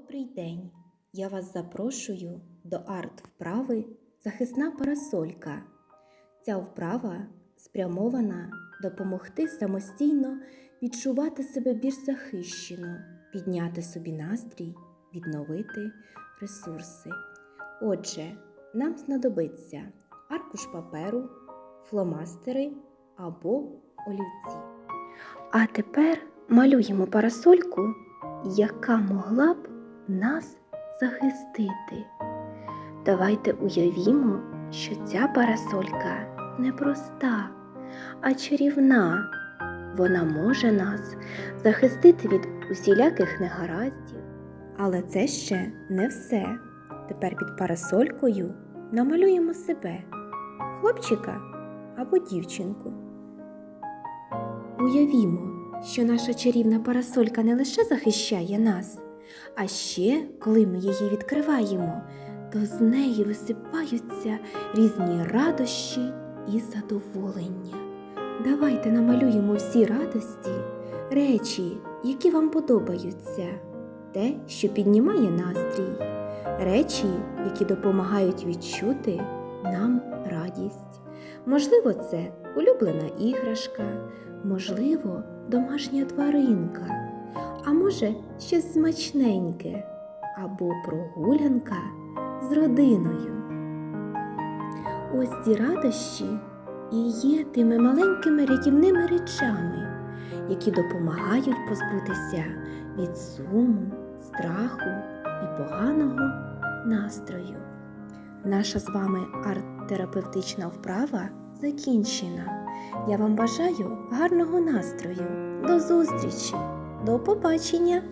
Добрий день! Я вас запрошую до арт-вправи Захисна парасолька. Ця вправа спрямована допомогти самостійно відчувати себе більш захищено, підняти собі настрій, відновити ресурси. Отже, нам знадобиться аркуш паперу, фломастери або олівці. А тепер малюємо парасольку, яка могла б нас захистити. Давайте уявімо, що ця парасолька не проста, а чарівна. Вона може нас захистити від усіляких негараздів. Але це ще не все. Тепер під парасолькою намалюємо себе, хлопчика або дівчинку. Уявімо, що наша чарівна парасолька не лише захищає нас, а ще, коли ми її відкриваємо, то з неї висипаються різні радощі і задоволення. Давайте намалюємо всі радості, речі, які вам подобаються, те, що піднімає настрій, речі, які допомагають відчути нам радість. Можливо, це улюблена іграшка, можливо, домашня тваринка, а може, щось смачненьке або прогулянка з родиною. Ось ці радощі і є тими маленькими рятівними речами, які допомагають позбутися від суму, страху і поганого настрою. Наша з вами арт-терапевтична вправа закінчена. Я вам бажаю гарного настрою. До зустрічі! До побачення!